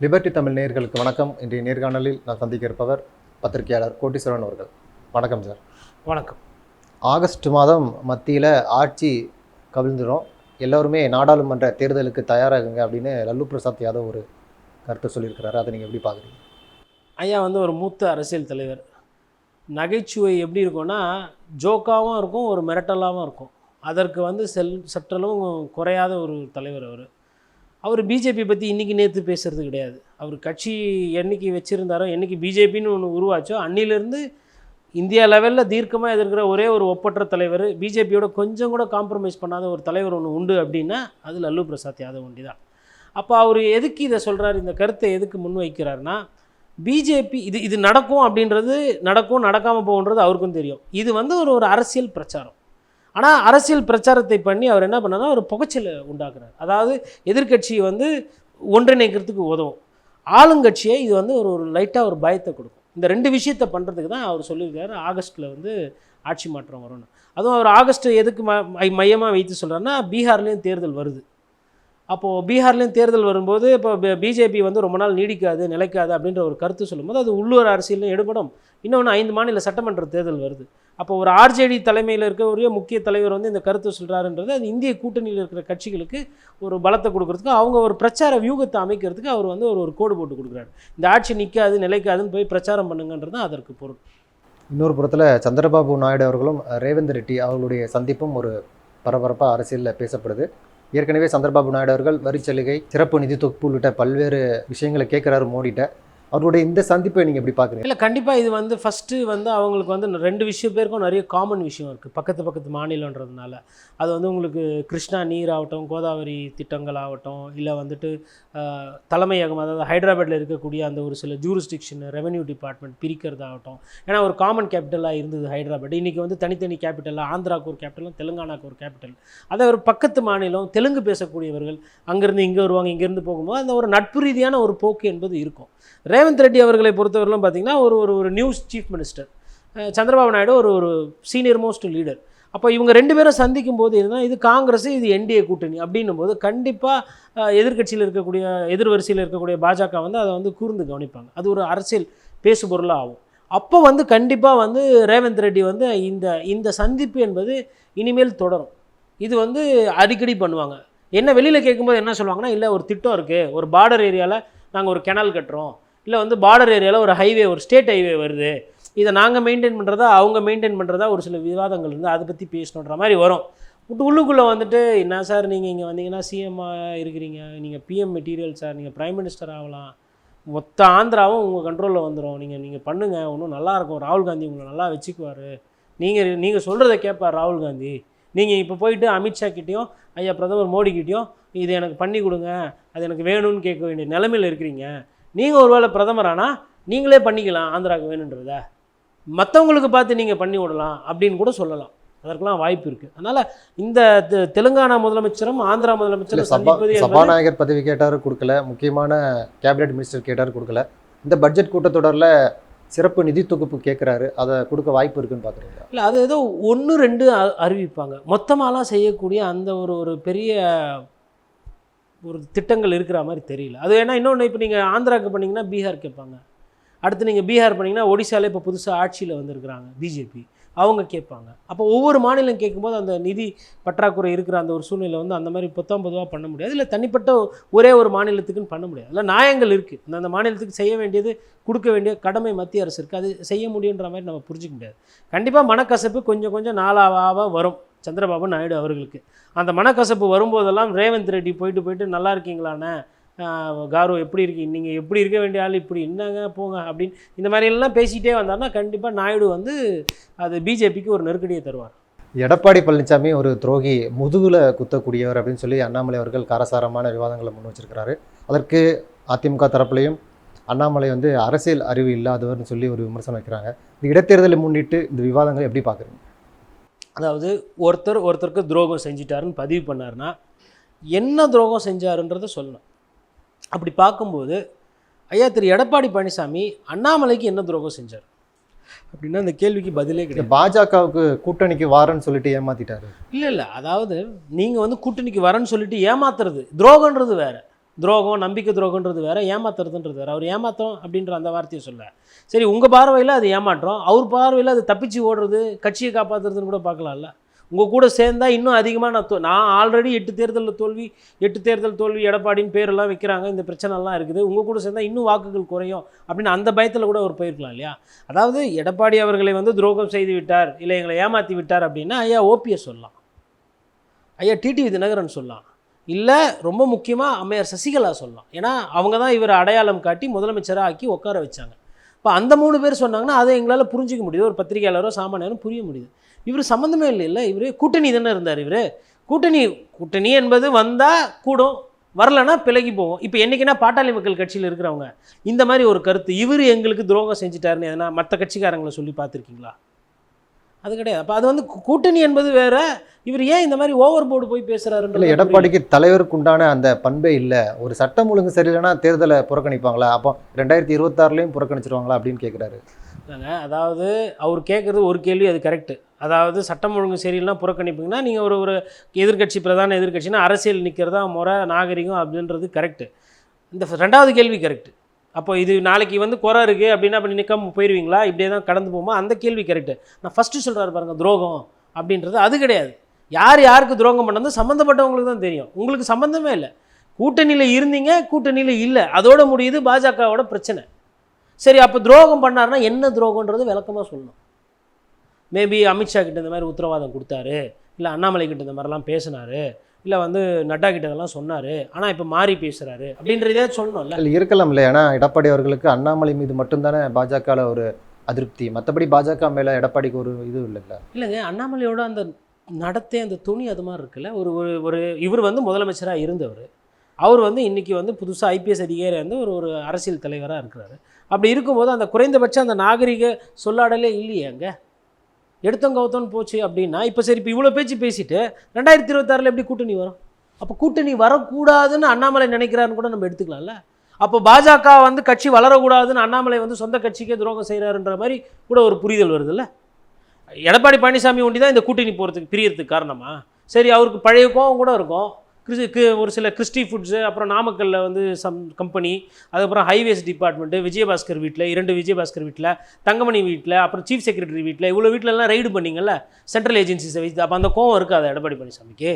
Liberty Tamil நேயர்களுக்கு வணக்கம். இன்றைய நேர்காணலில் நான் சந்திக்க இருப்பவர் பத்திரிகையாளர் கோட்டீஸ்வரன் அவர்கள். வணக்கம் சார். வணக்கம். ஆகஸ்ட் மாதம் மத்தியில் ஆட்சி கவிழ்ந்துடும் எல்லோருமே நாடாளுமன்ற தேர்தலுக்கு தயாராகுங்க அப்படின்னு லல்லு பிரசாத் யாதவ் ஒரு கருத்து சொல்லியிருக்கிறாரு. அதை நீங்கள் எப்படி பார்க்குறீங்க? ஐயா வந்து ஒரு மூத்த அரசியல் தலைவர். நகைச்சுவை எப்படி இருக்கும்னா ஜோக்காகவும் இருக்கும் ஒரு மிரட்டலாகவும் இருக்கும். அதற்கு வந்து செல் சற்றலும் குறையாத ஒரு தலைவர் அவர். அவர் பிஜேபி பற்றி இன்றைக்கி நேற்று பேசுகிறது கிடையாது. அவர் கட்சி என்னைக்கு வச்சுருந்தாரோ என்னைக்கு பிஜேபின்னு ஒன்று உருவாச்சோ அன்னிலிருந்து இந்தியா லெவலில் தீர்க்கமாக எதிர்க்கிற ஒரே ஒரு ஒப்பற்ற தலைவர் பிஜேபியோட கொஞ்சம் கூட காம்ப்ரமைஸ் பண்ணாத ஒரு தலைவர் ஒன்று உண்டு அப்படின்னா அது லல்லு பிரசாத் யாதவ் ஒண்டி தான். அப்போ அவர் எதுக்கு இதை சொல்கிறார் இந்த கருத்தை எதுக்கு முன்வைக்கிறாருன்னா பிஜேபி இது இது நடக்கும் அப்படின்றது நடக்கும் நடக்காமல் போகுன்றது அவருக்கும் தெரியும். இது வந்து ஒரு ஒரு அரசியல் பிரச்சாரம். ஆனால் அரசியல் பிரச்சாரத்தை பண்ணி அவர் என்ன பண்ணார்னா ஒரு புகைச்சலை உண்டாக்குறார். அதாவது எதிர்கட்சியை வந்து ஒன்றிணைக்கிறதுக்கு உதவும். ஆளுங்கட்சியை இது வந்து ஒரு ஒரு லைட்டாக ஒரு பயத்தை கொடுக்கும். இந்த ரெண்டு விஷயத்தை பண்ணுறதுக்கு தான் அவர் சொல்லியிருக்காரு. ஆகஸ்ட்டில் வந்து ஆட்சி மாற்றம் வரும்னு. அதுவும் அவர் ஆகஸ்ட் எதுக்கு ம மையமாக வைத்து சொல்கிறாருன்னா பீகார்லேயும் தேர்தல் வருது. அப்போது பீகார்லேயும் தேர்தல் வரும்போது இப்போ பிஜேபி வந்து ரொம்ப நாள் நீடிக்காது நிலைக்காது அப்படின்ற ஒரு கருத்து சொல்லும்போது அது உள்ளூர் அரசியலும் எடுபடும். இன்னொன்று ஐந்து மாநில சட்டமன்ற தேர்தல் வருது. அப்போ ஒரு ஆர்ஜேடி தலைமையில் இருக்கக்கூடிய முக்கிய தலைவர் வந்து இந்த கருத்து சொல்கிறாருன்றது அது இந்திய கூட்டணியில் இருக்கிற கட்சிகளுக்கு ஒரு பலத்தை கொடுக்குறதுக்கு அவங்க ஒரு பிரச்சார வியூகத்தை அமைக்கிறதுக்கு அவர் வந்து ஒரு ஒரு கோடு போட்டு கொடுக்குறாரு. இந்த ஆட்சி நிற்காது நிலைக்காதுன்னு போய் பிரச்சாரம் பண்ணுங்கன்றது தான் அதற்கு பொருள். இன்னொரு புறத்தில் சந்திரபாபு நாயுடு அவர்களும் ரேவந்த் ரெட்டி அவர்களுடைய சந்திப்பும் ஒரு பரபரப்பாக அரசியலில் பேசப்படுது. ஏற்கனவே சந்திரபாபு நாயுடு அவர்கள் வரிச்சலுகை சிறப்பு நிதி தொகுப்பு உள்ளிட்ட பல்வேறு விஷயங்களை கேட்குறாரு மோடிட்ட அவருடைய இந்த சந்திப்பை நீங்கள் எப்படி பார்க்குறீங்க இல்லை கண்டிப்பாக இது வந்து ஃபஸ்ட்டு வந்து அவங்களுக்கு வந்து ரெண்டு விஷயம் பேருக்கும் நிறைய காமன் விஷயம் இருக்குது பக்கத்து பக்கத்து மாநிலன்றதுனால அது வந்து உங்களுக்கு கிருஷ்ணா நீர் ஆகட்டும் கோதாவரி திட்டங்கள் ஆகட்டும் இல்லை வந்துட்டு தலைமையகம் அதாவது ஹைதராபாத்தில் இருக்கக்கூடிய அந்த ஒரு சில ஜூரிஸ்டிக்ஷன் ரெவென்யூ டிபார்ட்மெண்ட் பிரிக்கிறதாகட்டும் ஏன்னா ஒரு காமன் கேபிட்டலாக இருந்தது ஹைதராபாத். இன்றைக்கி வந்து தனித்தனி கேபிட்டலாக ஆந்திராவுக்கு ஒரு கேபிட்டலும் தெலுங்கானாக்கு ஒரு கேபிட்டல் அதை ஒரு பக்கத்து மாநிலம் தெலுங்கு பேசக்கூடியவர்கள் அங்கேருந்து இங்கே வருவாங்க இங்கேருந்து போகும்போது அந்த ஒரு நட்பு ரீதியான ஒரு போக்கு என்பது இருக்கும். ரேவந்த் ரெட்டி அவர்களை பொறுத்தவரையிலும் பார்த்தீங்கன்னா ஒரு ஒரு ஒரு news chief minister Chandrababu Naidu ஒரு ஒரு சீனியர் மோஸ்ட் லீடர் அப்போ இவங்க ரெண்டு பேரும் சந்திக்கும் போது இதுதான் இது காங்கிரஸ் இது என்டிஏ கூட்டணி அப்படின்னும் போது கண்டிப்பாக எதிர்க்கட்சியில் இருக்கக்கூடிய எதிர்வரிசையில் இருக்கக்கூடிய பாஜக வந்து அதை வந்து கூர்ந்து கவனிப்பாங்க. அது ஒரு அரசியல் பேசுபொருளாக ஆகும். அப்போ வந்து கண்டிப்பாக வந்து ரேவந்த் ரெட்டி வந்து இந்த இந்த சந்திப்பு என்பது இனிமேல் தொடரும். இது வந்து அடிக்கடி பண்ணுவாங்க. என்ன வெளியில் கேட்கும்போது என்ன சொல்லுவாங்கன்னா இல்லை ஒரு திட்டம் இருக்குது ஒரு பார்டர் ஏரியாவில் நாங்கள் ஒரு கெனல் கட்டுறோம். இல்லை வந்து பார்டர் ஏரியாவில் ஒரு ஹைவே ஒரு ஸ்டேட் ஹைவே வருது. இதை நாங்கள் மெயின்டைன் பண்ணுறதா அவங்க மெயின்டைன் பண்ணுறதா ஒரு சில விவாதங்கள் இருந்து அதை பற்றி பேசணுன்ற மாதிரி வரும். பட் உள்ளுக்குள்ளே வந்துட்டு என்ன சார் நீங்கள் இங்கே வந்தீங்கன்னா சிஎம்மாக இருக்கிறீங்க. நீங்கள் பிஎம் மெட்டீரியல் சார் நீங்கள் ப்ரைம் மினிஸ்டர் ஆகலாம். மொத்த ஆந்திராவும் உங்கள் கண்ட்ரோலில் வந்துடும் நீங்கள் நீங்கள் பண்ணுங்கள் ஒன்றும் நல்லாயிருக்கும் ராகுல் காந்தி உங்களை நல்லா வச்சுக்குவார். நீங்கள் நீங்கள் சொல்கிறத கேட்பார் ராகுல் காந்தி. நீங்கள் இப்போ போயிட்டு அமித்ஷா கிட்டேயும் ஐயா பிரதமர் மோடி கிட்டேயும் இது எனக்கு பண்ணி கொடுங்க. அது எனக்கு வேணும்னு கேட்க வேண்டிய நிலமையில் இருக்கிறீங்க. நீங்கள் ஒருவேளை பிரதமர் ஆனால் நீங்களே பண்ணிக்கலாம் ஆந்திராவுக்கு வேணுன்றத. மற்றவங்களுக்கு பார்த்து நீங்கள் பண்ணி விடலாம் அப்படின்னு கூட சொல்லலாம். அதற்கெல்லாம் வாய்ப்பு இருக்குது அதனால் இந்த தெலுங்கானா முதலமைச்சரும் ஆந்திரா முதலமைச்சரும் சந்திப்பது சபாநாயகர் பதவி கேட்டார் கொடுக்கல. முக்கியமான கேபினெட் மினிஸ்டர் கேட்டார் கொடுக்கல. இந்த பட்ஜெட் கூட்டத்தொடரில் சிறப்பு நிதி தொகுப்பு கேட்குறாரு அதை கொடுக்க வாய்ப்பு இருக்குன்னு பார்க்குறீங்களா இல்லை அது ஏதோ ஒன்று ரெண்டு அறிவிப்பாங்க. மொத்தமாலாம் செய்யக்கூடிய அந்த ஒரு ஒரு பெரிய ஒரு திட்டங்கள் இருக்கிற மாதிரி தெரியல. அது ஏன்னா இன்னொன்று இப்போ நீங்கள் ஆந்திராவுக்கு பண்ணீங்கன்னா பீகார் கேட்பாங்க. அடுத்து நீங்கள் பீகார் பண்ணீங்கன்னா ஒடிசாலே இப்போ புதுசாக ஆட்சியில் வந்திருக்கிறாங்க பிஜேபி. அவங்க கேட்பாங்க. அப்போ ஒவ்வொரு மாநிலம் கேட்கும்போது அந்த நிதி பற்றாக்குறை இருக்கிற அந்த ஒரு சூழ்நிலை வந்து அந்த மாதிரி பொத்தாம் பொதுவாக பண்ண முடியாது. இல்லை தனிப்பட்ட ஒரே ஒரு மாநிலத்துக்குன்னு பண்ண முடியாது. இல்லை நியாயங்கள் இருக்குது அந்த அந்த மாநிலத்துக்கு செய்ய வேண்டியது கொடுக்க வேண்டிய கடமை மத்திய அரசு இருக்குது அது செய்ய முடியுன்ற மாதிரி நம்ம புரிஞ்சிக்க முடியாது. கண்டிப்பாக மனக்கசப்பு கொஞ்சம் கொஞ்சம் நாளாக வரும். சந்திரபாபு நாயுடு அவர்களுக்கு. அந்த மனக்கசப்பு வரும்போதெல்லாம் ரேவந்த் ரெட்டி போயிட்டு போயிட்டு நல்லா இருக்கீங்களாண்ணே? ஆஹ் காரு எப்படி இருக்கீங்க? நீங்கள் எப்படி இருக்க வேண்டிய ஆள்? இப்படி என்னங்க? போங்க அப்படின்னு இந்த மாதிரி எல்லாம் பேசிகிட்டே வந்தார்னா கண்டிப்பாக நாயுடு வந்து அது பிஜேபிக்கு ஒரு நெருக்கடியை தருவார். எடப்பாடி பழனிசாமி ஒரு துரோகி முதுகில் குத்தக்கூடியவர் அப்படின்னு சொல்லி அண்ணாமலை அவர்கள் காரசாரமான விவாதங்களை முன் வச்சிருக்கிறாரு. அதற்கு அதிமுக தரப்புலையும் அண்ணாமலை வந்து அரசியல் அறிவு இல்லாதவர்னு சொல்லி ஒரு விமர்சனம் வைக்கிறாங்க. இந்த இடைத்தேர்தலை முன்னிட்டு இந்த விவாதங்களை எப்படி பார்க்குறீங்க? அதாவது ஒருத்தர் ஒருத்தருக்கு துரோகம் செஞ்சிட்டாருன்னு பதிவு பண்ணாருன்னா என்ன துரோகம் செஞ்சாருன்றதை சொல்லணும். அப்படி பார்க்கும்போது ஐயா திரு எடப்பாடி பழனிசாமி அண்ணாமலைக்கு என்ன துரோகம் செஞ்சார்? அப்படின்னா அந்த கேள்விக்கு பதிலே கிடையாது. பாஜகவுக்கு கூட்டணிக்கு வாரன்னு சொல்லிட்டு ஏமாத்திட்டாரு. இல்லை இல்லை. அதாவது நீங்கள் வந்து கூட்டணிக்கு வரேன்னு சொல்லிட்டு ஏமாத்துறது துரோகன்றது வேற. துரோகம் நம்பிக்கை துரோகன்றது வேறு ஏமாத்துறதுன்றது வேறு. அவர் ஏமாத்தம் அப்படின்ற அந்த வார்த்தையை சொல்ல. சரி உங்கள் பார்வையில் அது ஏமாற்றம். அவர் பார்வையில் அது தப்பிச்சு ஓடுறது கட்சியை காப்பாற்றுறதுன்னு கூட பார்க்கலாம்ல. உங்கள் கூட சேர்ந்தால் இன்னும் அதிகமாக நான் நான் ஆல்ரெடி எட்டு தேர்தலில் தோல்வி எட்டு தேர்தல் தோல்வி எடப்பாடின்னு பேரெல்லாம் வைக்கிறாங்க. இந்த பிரச்சனைலாம் இருக்குது. உங்கள் கூட சேர்ந்தால் இன்னும் வாக்குகள் குறையும் அப்படின்னு அந்த பயத்தில் கூட அவர் போயிருக்கலாம் இல்லையா? அதாவது எடப்பாடி அவர்களை வந்து துரோகம் செய்து விட்டார் இல்லை எங்களை ஏமாற்றி விட்டார் அப்படின்னா ஐயா ஓபிஎஸ் சொல்லலாம். ஐயா டிடிவி தினகரன் சொல்லலாம். இல்லை ரொம்ப முக்கியமாக அம்மையார் சசிகலா சொல்லலாம். ஏன்னா அவங்க தான் இவர் அடையாளம் காட்டி முதலமைச்சராக ஆக்கி உட்கார வச்சாங்க. இப்போ அந்த மூணு பேர் சொன்னாங்கன்னா அதை எங்களால் புரிஞ்சிக்க முடியுது. ஒரு பத்திரிகையாளரோ சாமானியாரோ புரிய முடியுது. இவர் சம்மந்தமே இல்லை இல்லை. இவர் கூட்டணி தானே இருந்தார் இவர். கூட்டணி கூட்டணி என்பது வந்தால் கூடும். வரலன்னா பிளகி போவோம். இப்போ என்றைக்குன்னா பாட்டாளி மக்கள் கட்சியில் இருக்கிறவங்க இந்த மாதிரி ஒரு கருத்து இவர் எங்களுக்கு துரோகம் செஞ்சுட்டாருன்னு எதனா மற்ற கட்சிக்காரங்களை சொல்லி பார்த்துருக்கீங்களா? அது கிடையாது. அப்போ அது வந்து கூட்டணி என்பது வேற. இவர் ஏன் இந்த மாதிரி ஓவர் போர்டு போய் இல்லை பேசுறாருன்றது எடப்பாடிக்கு தலைவருக்கு உண்டான அந்த பண்பே இல்லை. ஒரு சட்டம் ஒழுங்கு சரியில்லைன்னா தேர்தலை புறக்கணிப்பாங்களா? அப்போ ரெண்டாயிரத்தி இருபத்தாறுலையும் புறக்கணிச்சிருவாங்களா அப்படின்னு கேட்குறாரு அதாவது அவர் கேட்குறது ஒரு கேள்வி அது கரெக்டு அதாவது சட்டம் ஒழுங்கு சரியில்லைனா புறக்கணிப்புங்கன்னா நீங்கள் ஒரு ஒரு எதிர்க்கட்சி பிரதான எதிர்க்கட்சினா அரசியல் நிற்கிறதா முறை நாகரிகம் அப்படின்றது கரெக்டு இந்த ரெண்டாவது கேள்வி கரெக்டு அப்போ இது நாளைக்கு வந்து குறை இருக்குது அப்படின்னா அப்படி நிற்காம போயிடுவீங்களா இப்படியே தான் கடந்து போமா அந்த கேள்வி கரெக்டு நான் ஃபஸ்ட்டு சொல்கிறாரு பாருங்கள் துரோகம் அப்படின்றது அது கிடையாது. யார் யாருக்கு துரோகம் பண்ணது சம்மந்தப்பட்டவங்களுக்கு தான் தெரியும். உங்களுக்கு சம்மந்தமே இல்லை. கூட்டணியில் இருந்தீங்க கூட்டணியில் இல்லை. அதோட முடியுது பாஜகவோட பிரச்சனை. சரி அப்போ துரோகம் பண்ணாருன்னா என்ன துரோகன்றது விளக்கமாக சொல்லணும். மேபி அமித்ஷா கிட்ட இந்த மாதிரி உத்தரவாதம் கொடுத்தாரு. இல்லை அண்ணாமலை கிட்ட இந்த மாதிரிலாம் பேசினாரு. இல்லை வந்து நட்டா கிட்ட இதெல்லாம் சொன்னார். ஆனால் இப்போ மாறி பேசுகிறாரு அப்படின்றதே சொல்லணும்ல. இல்லை இருக்கலாம் இல்லை. ஏன்னா எடப்பாடி அவர்களுக்கு அண்ணாமலை மீது மட்டும்தானே பாஜகவில் ஒரு அதிருப்தி. மற்றபடி பாஜக மேலே எடப்பாடிக்கு ஒரு இது இல்லைல்ல. இல்லைங்க அண்ணாமலையோட அந்த நடத்தை அந்த துணி அது மாதிரி இருக்குல்ல. ஒரு ஒரு ஒரு இவர் வந்து முதலமைச்சராக இருந்தவர். அவர் வந்து இன்றைக்கி வந்து புதுசாக ஐபிஎஸ் அதிகாரி வந்து ஒரு ஒரு அரசியல் தலைவராக இருக்கிறாரு. அப்படி இருக்கும்போது அந்த குறைந்தபட்சம் அந்த நாகரிக சொல்லாடலே இல்லையே அங்கே எடுத்தோம் கவுத்தோன்னு போச்சு அப்படின்னா இப்போ சரி இப்போ இவ்வளோ பேச்சு பேசிட்டு ரெண்டாயிரத்தி இருபத்தாறில் எப்படி கூட்டணி வரும்? அப்போ கூட்டணி வரக்கூடாதுன்னு அண்ணாமலை நினைக்கிறாருன்னு கூட நம்ம எடுத்துக்கலாம்ல? அப்போ பாஜக வந்து கட்சி வளரக்கூடாதுன்னு அண்ணாமலை வந்து சொந்த கட்சிக்கே துரோகம் செய்கிறாருன்ற மாதிரி கூட ஒரு புரிதல் வருதுல்ல? எடப்பாடி பழனிசாமி ஒண்டி தான் இந்த கூட்டணி போகிறதுக்கு பிரியறதுக்கு காரணமா? சரி அவருக்கு பழைய கோவம் கூட இருக்கும். ஒரு சில கிறிஸ்டி ஃபுட்ஸு அப்புறம் நாமக்கல்ல வந்து சம் கம்பெனி அதுக்கப்புறம் ஹைவேஸ் டிபார்ட்மெண்ட்டு விஜயபாஸ்கர் வீட்டில் இரண்டு விஜயபாஸ்கர் வீட்டில் தங்கமணி வீட்டில் அப்புறம் சீஃப் செக்ரட்டரி வீட்டில் இவ்வளோ வீட்டிலலாம் ரைடு பண்ணீங்கல்ல சென்ட்ரல் ஏஜென்சிஸை வச்சு அப்போ அந்த கோவம் இருக்காது எடப்பாடி பழனிசாமிக்கு.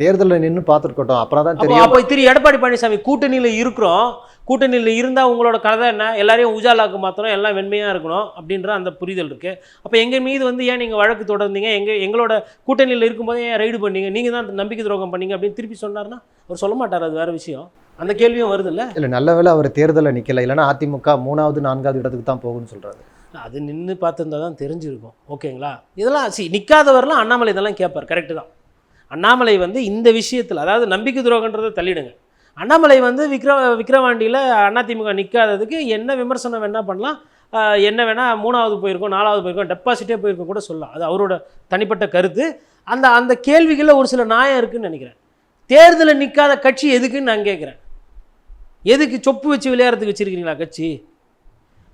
தேர்தலில் நின்று பார்த்துருக்கட்டும் அப்புறம் தான் தெரியும். அப்போ திரு எடப்பாடி பழனிசாமி கூட்டணியில் இருக்கிறோம் கூட்டணியில் இருந்தால் உங்களோட கதை என்ன? எல்லாரையும் உஜாலாக்கு மாத்திரம் எல்லாம் வெண்மையாக இருக்கணும் அப்படின்ற அந்த புரிதல் இருக்குது அப்போ எங்கள் மீது வந்து ஏன் நீங்கள் வழக்கு தொடர்ந்தீங்க? எங்கள் எங்களோட கூட்டணியில் இருக்கும்போதே ஏன் ரைடு பண்ணீங்க? நீங்கள் தான் நம்பிக்கை துரோகம் பண்ணீங்க அப்படின்னு திருப்பி சொன்னார்னா அவர் சொல்ல மாட்டார் அது வேறு விஷயம். அந்த கேள்வியும் வருதுல்ல? இல்லை நல்ல வேளை அவர் தேர்தலில் நிற்கல இல்லைன்னா அதிமுக மூணாவது நான்காவது இடத்துக்கு தான் போகும்னு சொல்கிறாரு அது நின்று பார்த்துருந்தா தான் தெரிஞ்சிருக்கும். ஓகேங்களா? இதெல்லாம் சி நிற்காதவரெலாம் அண்ணாமலை இதெல்லாம் கேட்பார் கரெக்டு தான். அண்ணாமலை வந்து இந்த விஷயத்தில் அதாவது நம்பிக்கை துரோகன்றதை தள்ளிடுங்க. அண்ணாமலை வந்து விக்ர விக்ரவாண்டியில் அதிமுக நிற்காததுக்கு என்ன விமர்சனம் வேணால் பண்ணலாம். என்ன வேணால் மூணாவது போயிருக்கோம் நாலாவது போயிருக்கோம் டெபாசிட்டே போயிருக்கோம் கூட சொல்லலாம். அது அவரோட தனிப்பட்ட கருத்து. அந்த அந்த கேள்விகளில் ஒரு சில நியாயம் இருக்குதுன்னு நினைக்கிறேன். தேர்தலில் நிற்காத கட்சி எதுக்குன்னு நான் கேட்குறேன் எதுக்கு சொப்பு வச்சு விளையாடுறதுக்கு வச்சுருக்கீங்களா கட்சி?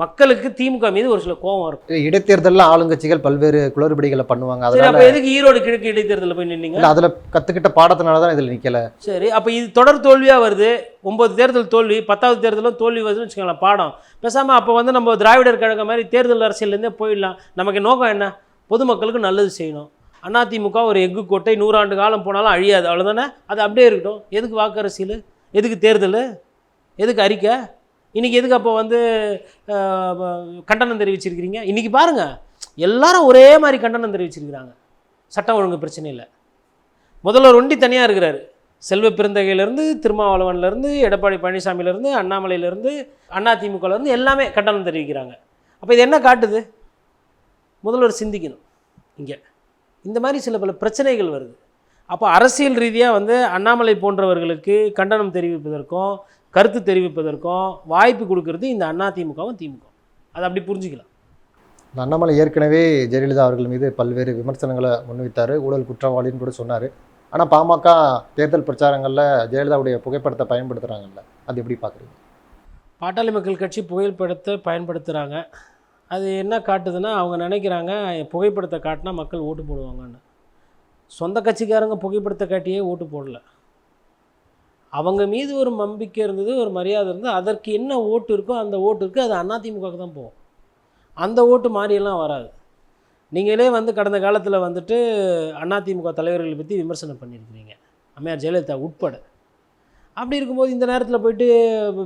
மக்களுக்கு திமுக மீது ஒரு சில கோபம் இருக்கும். இடைத்தேர்தலில் ஆளுங்கட்சிகள் பல்வேறு குளறுபடிகளை பண்ணுவாங்க. அதனால அப்போ எதுக்கு ஈரோடு கிழக்கு இடைத்தேர்தலில் போய் நின்னீங்க? அதில் கற்றுக்கிட்ட பாடத்தினால தான் இதில் நிற்கல சரி அப்போ இது தொடர் தோல்வியாக வருது? ஒன்பது தேர்தல் தோல்வி பத்தாவது தேர்தலும் தோல்வி வருதுன்னு வச்சுக்கோங்களேன் பாடம். பேசாமல் அப்போ வந்து நம்ம திராவிடர் கழகம் மாதிரி தேர்தல் அரசியல்லேருந்தே போயிடலாம். நமக்கு நோக்கம் என்ன? பொதுமக்களுக்கு நல்லது செய்யணும். அதிமுக ஒரு எஃகு கோட்டை நூறாண்டு காலம் போனாலும் அழியாது. அவ்வளோதானே அது அப்படியே இருக்கட்டும். எதுக்கு வாக்கு அரசியல்? எதுக்கு தேர்தல்? எதுக்கு அறிக்கை? இன்றைக்கி எதுக்கு அப்போ வந்து கண்டனம் தெரிவிச்சிருக்கிறீங்க? இன்றைக்கி பாருங்கள் எல்லாரும் ஒரே மாதிரி கண்டனம் தெரிவிச்சிருக்கிறாங்க. சட்டம் ஒழுங்கு பிரச்சனை இல்லை. முதல்வர் ஒண்டி தனியாக இருக்கிறாரு. செல்வ பெருந்தகையிலேருந்து திருமாவளவன்லேருந்து எடப்பாடி பழனிசாமியிலேருந்து அண்ணாமலையிலேருந்து அதிமுகலேருந்து எல்லாமே கண்டனம் தெரிவிக்கிறாங்க. அப்போ இது என்ன காட்டுது? முதல்வர் சிந்திக்கணும். இங்கே. இந்த மாதிரி சில பல பிரச்சனைகள் வருது. அப்போ அரசியல் ரீதியாக வந்து அண்ணாமலை போன்றவர்களுக்கு கண்டனம் தெரிவிப்பதற்கும் கருத்து தெரிவிப்பதற்கும் வாய்ப்பு கொடுக்கறது இந்த அதிமுகவும் திமுக அதை அப்படி புரிஞ்சுக்கலாம். அண்ணாமலை ஏற்கனவே ஜெயலலிதா அவர்கள் மீது பல்வேறு விமர்சனங்களை முன்வைத்தார். ஊழல் குற்றவாளின்னு கூட சொன்னார். ஆனால் பாமக தேர்தல் பிரச்சாரங்களில் ஜெயலலிதாவுடைய புகைப்படத்தை பயன்படுத்துகிறாங்கல்ல அது எப்படி பார்க்குறீங்க பாட்டாளி மக்கள் கட்சி புகைப்படத்தை பயன்படுத்துகிறாங்க அது என்ன காட்டுதுன்னா அவங்க நினைக்கிறாங்க புகைப்படத்தை காட்டினா மக்கள் ஓட்டு போடுவாங்கன்னு. சொந்த கட்சிக்காரங்க புகைப்படத்தை காட்டியே ஓட்டு போடல. அவங்க மீது ஒரு நம்பிக்கை இருந்தது ஒரு மரியாதை இருந்தது அதற்கு என்ன ஓட்டு இருக்கோ அந்த ஓட்டு இருக்குது அது அதிமுகவுக்கு தான் போகும். அந்த ஓட்டு மாறியெல்லாம் வராது. நீங்களே வந்து கடந்த காலத்தில் வந்துட்டு அதிமுக தலைவர்களை பற்றி விமர்சனம் பண்ணியிருக்கிறீங்க. அம்மையார் ஜெயலலிதா உட்பட. அப்படி இருக்கும்போது இந்த நேரத்தில் போயிட்டு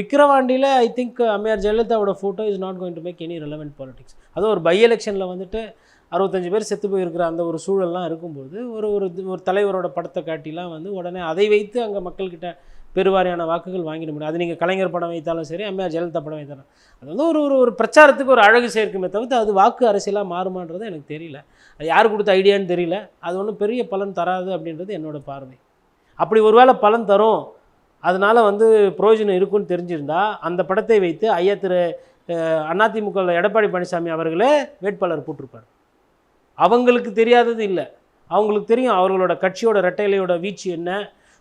விக்ரவாண்டியில் ஐ திங்க் அம்மையார் ஜெயலலிதாவோட photo is not going to make any relevant politics அதுவும் ஒரு பை எலெக்ஷனில் வந்துட்டு அறுபத்தஞ்சு பேர் செத்து போயிருக்கிற அந்த ஒரு சூழல்லாம் இருக்கும்போது ஒரு ஒரு ஒரு தலைவரோட படத்தை காட்டிலாம் வந்து உடனே அதை வைத்து அங்கே மக்கள்கிட்ட பெருவாரியான வாக்குகள் வாங்கிட முடியும். அது நீங்கள் கலைஞர் படம் வைத்தாலும் சரி அம்மையார் ஜெயலலிதா படம் வைத்தாலும் அது வந்து ஒரு ஒரு ஒரு பிரச்சாரத்துக்கு ஒரு அழகு சேர்க்குமே தவிர்த்து அது வாக்கு அரசியலாக மாறுமான்றது எனக்கு தெரியல. அது யார் கொடுத்த ஐடியான்னு தெரியல. அது ஒன்றும் பெரிய பலன் தராது அப்படின்றது என்னோட பார்வை. அப்படி ஒருவேளை பலன் தரும். அதனால் வந்து பிரயோஜனம் இருக்குன்னு தெரிஞ்சிருந்தா அந்த படத்தை வைத்து ஐயா திரு அதிமுக எடப்பாடி பழனிசாமி அவர்களே வேட்பாளர் போட்டிருப்பார். அவங்களுக்கு தெரியாதது இல்லை. அவங்களுக்கு தெரியும் அவர்களோட கட்சியோட ரெட்டைலையோட வீச்சு என்ன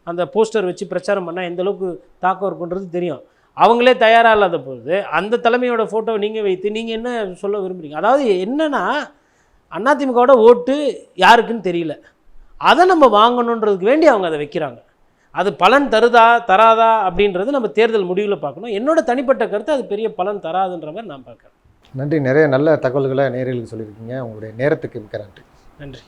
அந்த போஸ்டர் வச்சு பிரச்சாரம் பண்ணால் எந்தளவுக்கு தாக்கம் இருக்குன்றது தெரியும். அவங்களே தயாராக இல்லாத போது அந்த தலைமையோட ஃபோட்டோவை நீங்கள் வைத்து நீங்கள் என்ன சொல்ல விரும்புகிறீங்க அதாவது என்னென்னா அதிமுகவோட ஓட்டு யாருக்குன்னு தெரியல. அதை நம்ம வாங்கணுன்றதுக்கு வேண்டி அவங்க அதை வைக்கிறாங்க. அது பலன் தருதா தராதா அப்படின்றது நம்ம தேர்தல் முடிவில் பார்க்கணும். என்னோட தனிப்பட்ட கருத்து அது பெரிய பலன் தராதுன்ற மாதிரி நான் பார்க்குறேன். நன்றி. நிறைய நல்ல தகவல்களை நேயர்களுக்கு சொல்லியிருக்கீங்க. உங்களுடைய நேரத்துக்கு மிக்க நன்றி. நன்றி.